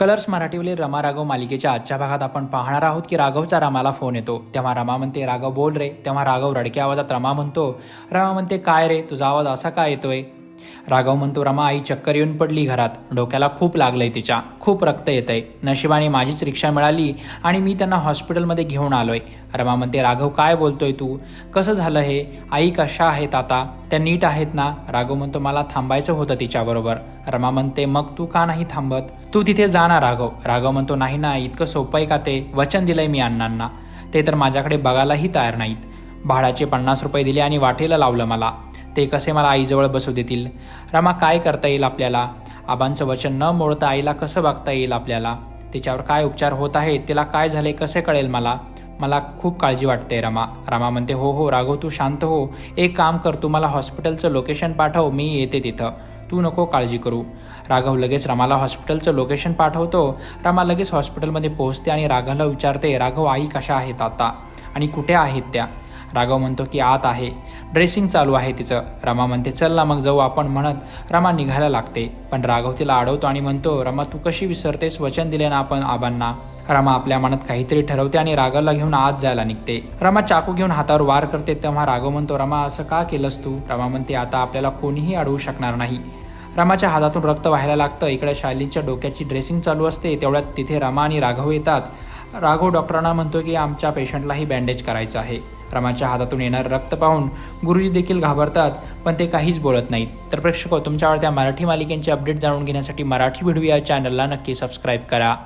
Colours मराठीवरील Rama Raghav मालिकेच्या आजच्या भागात आपण पाहणार आहोत की राघवचा रामाला फोन येतो. तेव्हा रमा म्हणते राघव बोल रे. तेव्हा राघव रडक्या आवाजात रमा म्हणतो रमा म्हणते काय रे? तुझा आवाज असा काय येतोय? राघव म्हणतो रमा आई चक्कर येऊन पडली घरात. डोक्याला खूप लागलंय तिच्या. खूप रक्त येतंय. नशिबाने माझीच रिक्षा मिळाली आणि मी त्यांना हॉस्पिटलमध्ये घेऊन आलोय. रमा म्हणते राघव काय बोलतोय तू? कसं झालं हे? आई कशा आहेत आता? त्या नीट आहेत ना? राघव म्हणतो मला थांबायचं होतं तिच्याबरोबर. रमा म्हणते मग तू का नाही थांबत? तू तिथे जा ना राघव. राघव म्हणतो नाही ना इतकं सोपं आहे का ते? वचन दिलंय मी अण्णांना. ते तर माझ्याकडे बघायलाही तयार नाहीत. भाड्याचे पन्नास रुपये दिले आणि वाटेला लावलं मला. ते कसे मला आईजवळ बसू देतील? रमा काय करता येईल आपल्याला? आबांचं वचन न मोडता आईला कसं बघता येईल आपल्याला? तिच्यावर काय उपचार होत आहेत? तिला काय झाले? कसे कळेल मला? मला खूप काळजी वाटते रमा. रमा म्हणते हो हो राघव तू शांत हो. एक काम कर तू मला हॉस्पिटलचं लोकेशन पाठव. मी येते तिथं. तू नको काळजी करू. राघव लगेच रमाला हॉस्पिटलचं लोकेशन पाठवतो. रमा लगेच हॉस्पिटलमध्ये पोहोचते आणि राघवला विचारते राघव आई कशा आहेत आता? आणि कुठे आहेत त्या? राघव म्हणतो की आत आहे. ड्रेसिंग चालू आहे तिचं. रमा म्हणते चल ना मग जाऊ आपण म्हणत रमा निघायला लागते. पण राघव तिला अडवतो आणि म्हणतो रमा तू कशी विसरतेस? वचन दिले ना आपण आबांना. रमा आपल्या मनात काहीतरी ठरवते आणि राघवला घेऊन आत जायला निघते. रमा चाकू घेऊन हातावर वार करते तेव्हा राघव म्हणतो रमा असं का केलंस तू? रमा म्हणते आता आपल्याला कोणीही अडवू शकणार नाही. रमाच्या हातातून रक्त व्हायला लागतं. इकडे शालींच्या डोक्याची ड्रेसिंग चालू असते. तेवढ्यात तिथे रमा आणि राघव येतात. राघव डॉक्टरांना म्हणतो की आमच्या पेशंटलाही बँडेज करायचं आहे. रमाच्या हातातून येणारं रक्त पाहून गुरुजी देखील घाबरतात पण ते काहीच बोलत नाहीत. तर प्रेक्षक हो, तुमच्या आवडत्या मराठी मालिकेंचे अपडेट जाणून घेण्यासाठी मराठी व्हिडिओ या चॅनलला नक्की सबस्क्राईब करा.